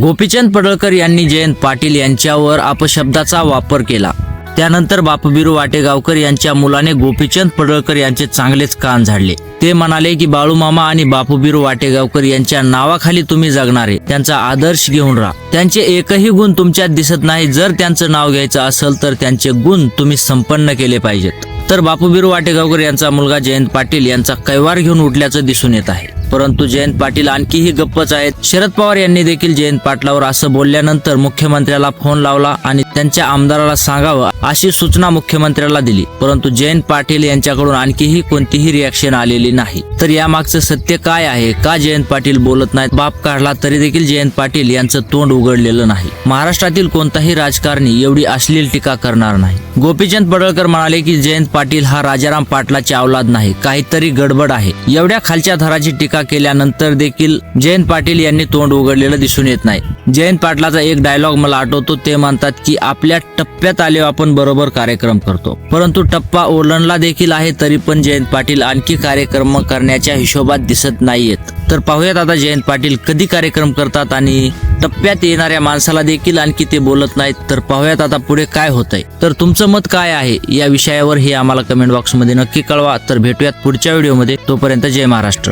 गोपीचंद पडळकर यांनी जयंत पाटील यांच्यावर अपशब्दाचा वापर केला. त्यानंतर बापबिरू वाटेगावकर यांच्या मुलाने गोपीचंद पडळकर यांचे चांगलेच कान झाडले. ते म्हणाले की बाळूमामा आणि बापूबिरू वाटेगावकर यांच्या नावाखाली तुम्ही जगणारे त्यांचा आदर्श घेऊन राहा. त्यांचे एकही गुण तुमच्यात दिसत नाही. जर त्यांचं नाव घ्यायचं असेल तर त्यांचे गुण तुम्ही संपन्न केले पाहिजेत. तर बापूबिरू वाटेगावकर यांचा मुलगा जयंत पाटील यांचा कैवार घेऊन उठल्याचं दिसून येत आहे. परंतु जयंत पाटील आणखीही गप्पच आहेत. शरद पवार यांनी देखील जयंत पाटलावर असं बोलल्यानंतर मुख्यमंत्र्याला फोन लावला आणि त्यांच्या आमदाराला सांगावं अशी सूचना मुख्यमंत्र्याला दिली. परंतु जयंत पाटील यांच्याकडून आणखीही कोणतीही रिॲक्शन आलेली नाही. तर यामागचं सत्य काय आहे? का जयंत पाटील बोलत नाहीत? बाप काढला तरी देखील जयंत पाटील यांचं तोंड उघडलेलं नाही. महाराष्ट्रातील कोणताही राजकारणी एवढी अश्लील टीका करणार नाही. गोपीचंद पडळकर म्हणाले की जयंत पाटील हा राजाराम पाटलाची अवलाद नाही. काहीतरी गडबड आहे. एवढ्या खालच्या थराची टीका केल्यानंतर देखील जयंत पाटील यांनी तोंड उघडलेलं दिसून येत नाही. जयंत पाटलाचा एक डायलॉग मला आठवतो ते म्हणतात की आपल्या टप्प्यात आले आपण बरोबर कार्यक्रम करतो. परंतु टप्पा ओलंडला देखील आहे तरी पण जयंत पाटील आणखी कार्यक्रम करण्याच्या हिशोबात दिसत नाहीयेत. तर पाहूयात आता जयंत पाटील कधी कार्यक्रम करतात आणि टप्प्यात येणाऱ्या माणसाला देखील आणखी ते बोलत नाहीत. तर पाहूयात आता पुढे काय होतंय. तर तुमचं मत काय आहे? या विषयावर हे आम्हाला कमेंट बॉक्समध्ये नक्की कळवा. तर भेटूयात पुढच्या व्हिडिओमध्ये तोपर्यंत जय महाराष्ट्र.